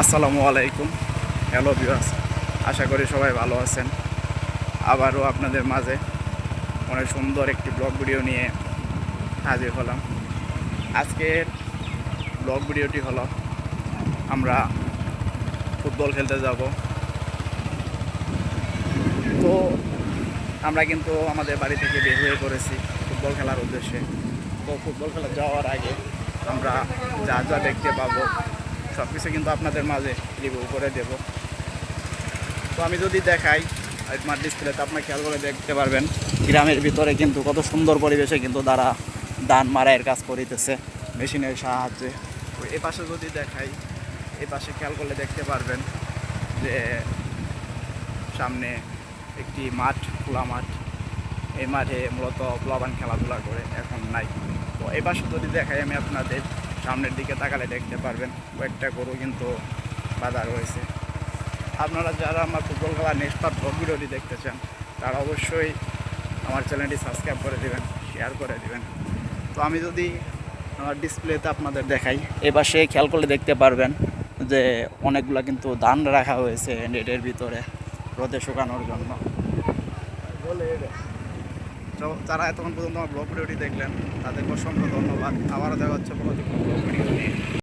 আসসালামু আলাইকুম। Hello viewers আশা করি সবাই ভালো আছেন। আবারও আপনাদের মাঝে অনেক সুন্দর একটি ব্লগ ভিডিও নিয়ে হাজির হলাম। আজকের ব্লগ ভিডিওটি হলো, আমরা ফুটবল খেলতে যাব। তো আমরা কিন্তু আমাদের বাড়ি থেকে বের হয়ে পড়েছি ফুটবল খেলার উদ্দেশ্যে। তো ফুটবল খেলা যাওয়ার আগে আমরা যা যা দেখতে পাবো সব কিছু কিন্তু আপনাদের মাঝে রিভিউ করে দেব। তো আমি যদি দেখাই স্মার্ট ডিসপ্লেতে আপনার খেয়াল করে দেখতে পারবেন, গ্রামের ভিতরে কিন্তু কত সুন্দর পরিবেশে কিন্তু তারা ধান মারাইয়ের কাজ করিতেছে, মেশিনের সাহায্যে। তো এ পাশে যদি দেখাই, এ পাশে খেয়াল করলে দেখতে পারবেন যে সামনে একটি মাঠ, খোলা মাঠ। এই মাঠে মূলত প্লাবান খেলাধুলা করে এখন নাই। তো এই পাশে যদি দেখাই আমি আপনাদের সামনের দিকে তাকালে দেখতে পারবেন, কয়েকটা গরু কিন্তু বাধা রয়েছে। আপনারা যারা আমার ফুটবল খেলা নেক্সট পার্ট ব্লগ ভিডিওটি দেখতে চান, তারা অবশ্যই আমার চ্যানেলটি সাবস্ক্রাইব করে দিবেন, শেয়ার করে দিবেন। তো আমি যদি আমার ডিসপ্লেতে আপনাদের দেখাই, এ পাশে খেয়াল করলে দেখতে পারবেন যে অনেকগুলো কিন্তু ধান রাখা হয়েছে নেটের ভিতরে রোদে শুকানোর জন্য। তো যারা এতক্ষণ পর্যন্ত আমার ব্লগ ভিডিওটি দেখলেন, তাদেরকে অসংখ্য ধন্যবাদ। আবারও দেখা হচ্ছে কোনো ব্লগ ভিডিও নিয়ে।